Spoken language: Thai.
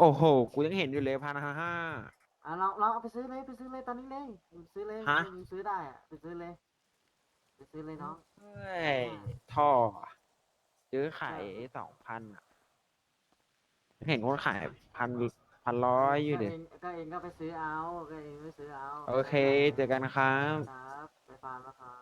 โอ้โห กูยังเห็นอยู่เลยพันห้าห้า อะเราเราเอาไปซื้อเลยไปซื้อเลยตอนนี้เลยซื้อเลยฮะ มึงซื้อได้อะไปซื้อเลยไปซื้อเลยน้อง เฮ้ย ท่อซื้อขายสองพันอะเห็นคนขายพันพันร้อยอยู่เด็เก็เองก็ไปซื้อเอาก็เองไปซื้อเอาโอเค เจอกันครับ ครับ ไปฟาร์มแล้วครับ